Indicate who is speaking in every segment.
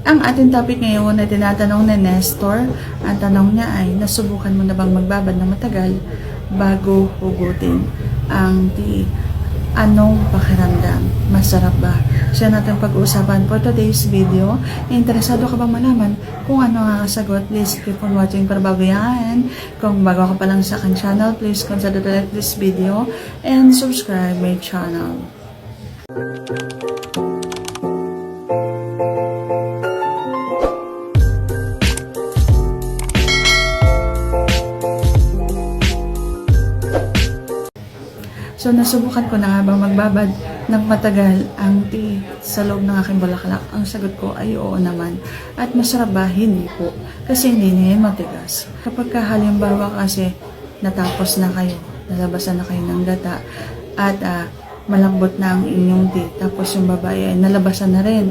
Speaker 1: Ang ating topic ngayon na tinatanong ni Nestor, ang tanong niya ay, nasubukan mo na bang magbabad ng matagal bago hugutin ang tea? Anong pakiramdam? Masarap ba? Siya natin pag-uusapan for today's video. Interesado ka bang malaman kung ano ang sagot? Please keep on watching para bago yan. Kung bago ka pa lang sa akin channel, please consider to like this video and subscribe my channel. So, nasubukan ko na nga bang magbabad ng matagal ang tea sa loob ng aking bulaklak? Ang sagot ko ay oo naman. At masarap ba? Hindi po. Kasi hindi niya yan matigas. Kapag ka halimbawa kasi natapos na kayo, nalabasan na kayo ng gata, at ah, malambot na ang inyong tea, tapos yung babae ay nalabasan na rin.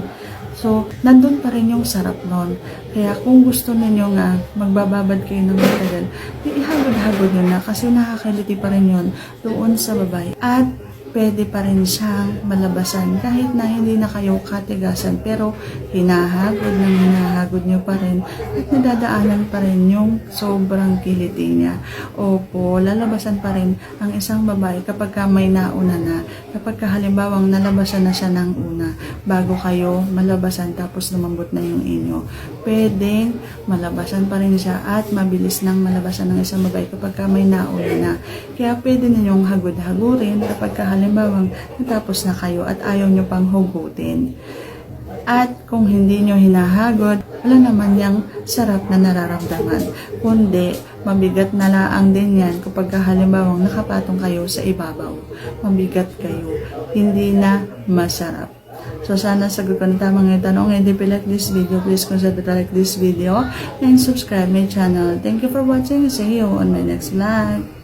Speaker 1: So, nandun pa rin yung sarap nun. Kaya kung gusto ninyo nga magbababad kayo ng matagal, di ihagod-hagod nyo na kasi nakakiliti pa rin yun doon sa babae. At pwede pa rin siyang malabasan kahit na hindi na kayo katigasan pero hinahagod ng hinahagod nyo pa rin at nadadaanan pa rin yung sobrang kiliti niya. Opo, lalabasan pa rin ang isang babae kapag ka may nauna na. Kapag ka halimbawang nalabasan na siya ng una bago kayo malabasan tapos lumambot na yung inyo. Pwedeng malabasan pa rin siya at mabilis nang malabasan ng isang babae kapag ka may nauna na. Kaya pwede ninyong hagod-hagurin kapag ka halimbawang natapos na kayo at ayaw nyo pang hugutin. At kung hindi nyo hinahagod, wala naman yung sarap na nararamdaman. Kundi, mabigat na laang din yan kapag halimbawang nakapatong kayo sa ibabaw. Mabigat kayo. Hindi na masarap. So, sana sagot ko na tama ngayon tanong. And if you like this video, please consider to like this video and subscribe my channel. Thank you for watching. See you on my next vlog.